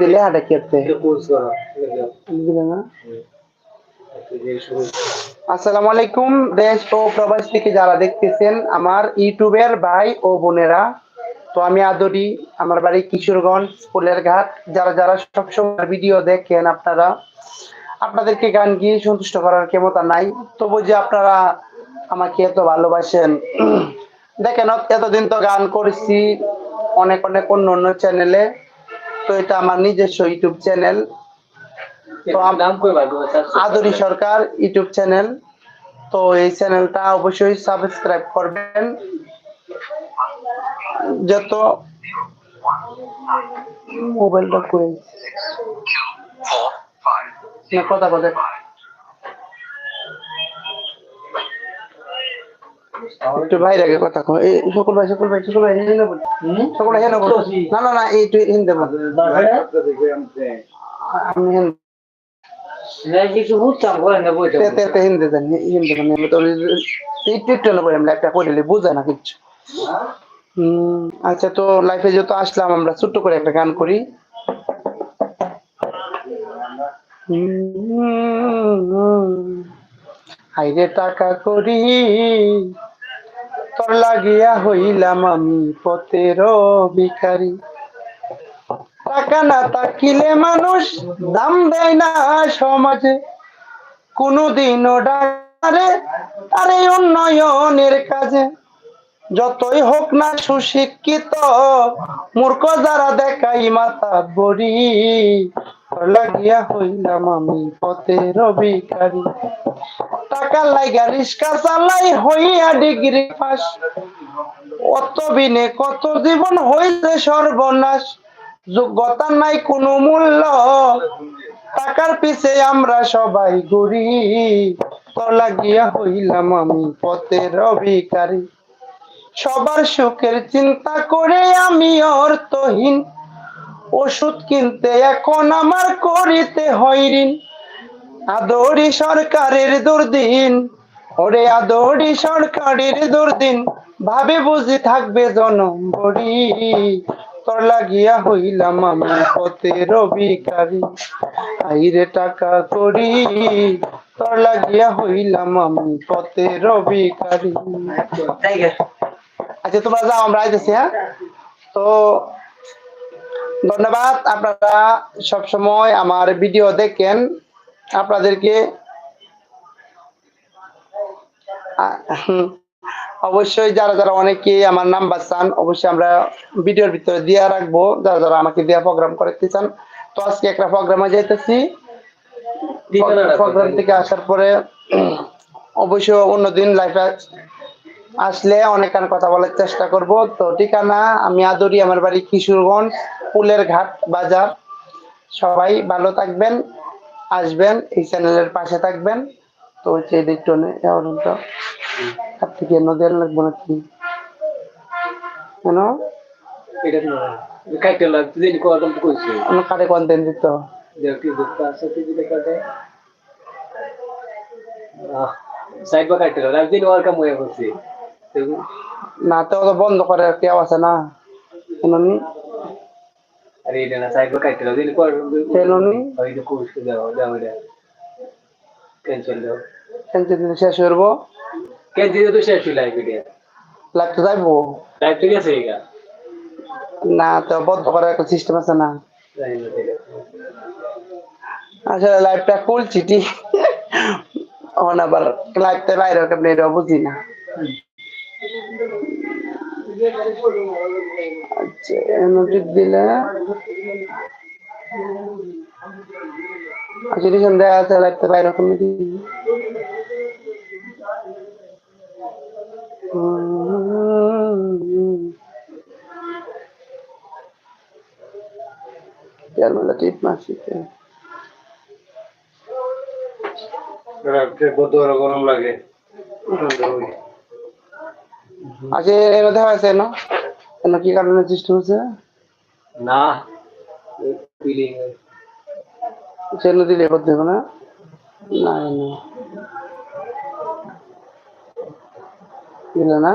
দিলে হাটে খেতে আসসালামু আলাইকুম দেশ ও প্রবাস থেকে যারা দেখতেছেন আমার ইউটিউবের ভাই ও বোনেরা। তো আমি আদরি আমার বাড়ি কিশোরগঞ্জ ফুলের ঘাট। যারা যারা সবসময় ভিডিও দেখেন আপনারা আপনাদেরকে গান গিয়ে সন্তুষ্ট করার ক্ষমতা নাই। তবু যে আপনারা আমাকে এত ভালোবাসেন দেখেন এতদিন তো গান করেছি অনেক অনেক অন্য অন্য চ্যানেলে তো এটা আমার নিজস্ব ইউটিউব চ্যানেল তো কই আদরি সরকার ইউটিউব চ্যানেল তো এই চ্যানেলটা অবশ্যই সাবস্ক্রাইব করবেন। যত মোবাইলটা করে না কথা কথা একটু বাইরে আগে কথা কো এই সকল ভাই সকল ভাই সকল ভাই হিন্দে বল। সকল ভাই বল। না না না এই তুই হিন্দে বল। আমি হিন্দে। কিছু বুঝতাম না তে তে আমি তো না বললাম একটা না আচ্ছা তো লাইফে যত আসলাম আমরা ছোট্ট করে একটা গান করি। হাইরে টাকা করি, তোর লাগিয়া হইলাম আমি পথের ভিখারি। টাকা না তাকিলে মানুষ দাম দেয় না সমাজে। কোনোদিনও ডাকারে আরে উন্নয়নের কাজে। যতই হোক না সুশিক্ষিত, মূর্খ যারা দেখাই মাথা বড়ি লাগিয়া হইলাম আমি পথের ভিখারি। টাকা লাইগা, রিস্কা চালাই হইয়া ডিগ্রি অত বিনে কত জীবন হইছে সর্বনাশ। যোগ্যতা নাই কোনো মূল্য। টাকার পিছে আমরা সবাই ঘুরি। তোর লাগিয়া হইলাম আমি পথের ভিখারি সবার সুখের চিন্তা করে আমি অর্থহীন। ওষুধ কিনতে এখন আমার করিতে হয় ঋণ। আদরি সরকারের দুর্দিন। ওরে আদরি সরকারের দুর্দিন, ভাবে বুঝি থাকবে জনম বড়ি তোর লাগিয়া হইলাম আমি পথের ভিখারি আইরে টাকা করি, তোর লাগিয়া হইলাম আমি পথের ভিখারি আচ্ছা তোমরা যাও, আমরা আইতেছি হ্যাঁ? তো ধন্যবাদ, আপনারা সব সময় আমার ভিডিও দেখেন। আপনাদেরকে অবশ্যই যারা যারা অনেকে আমার নাম্বার চান অবশ্যই আমরা ভিডিওর ভিতরে দিয়ে রাখব। যারা যারা আমাকে দেওয়া প্রোগ্রাম করতে চান তো আজকে একটা প্রোগ্রামে যাইতেছি। প্রোগ্রাম থেকে আসার পরে অবশ্যই অন্যদিন লাইফে আসলে অনেক কথা বলার চেষ্টা করব। তো ঠিকানা আমি আদরি আমার বাড়ি কিশোরগঞ্জ ফুলের ঘাট বাজার। সবাই ভালো থাকবেন। আসবেন এই চ্যানেলের পাশে থাকবেন। তো হচ্ছে এই দিকটা থেকে নদী লাগবো কেন এটা কি তুই নি কাটে। কন্টেন্ট দিত না তো বন্ধ করে কেউ আছে না। কেন শেষ করব ক্যান্সেল তো শেষ হইল এই ভিডিও লাগতে যাইবো লাইভ ঠিক আছে এগা না তো বন্ধ করার একটা সিস্টেম আছে না আসলে লাইভটা খুলছি ঠিক এখন আবার লাইভটা বাইরে কেমনি এটা বুঝি না আচ্ছা নোটিস দিলে। আচ্ছা রিজন দেয়া আছে দিই ইয়ার টিপ মাসিতে কত গরম লাগে। আচ্ছা এরা দেখা যাচ্ছে না? কেন কি কারণে সৃষ্টি হচ্ছে না সে দিলে এবার দেখো না? না না না।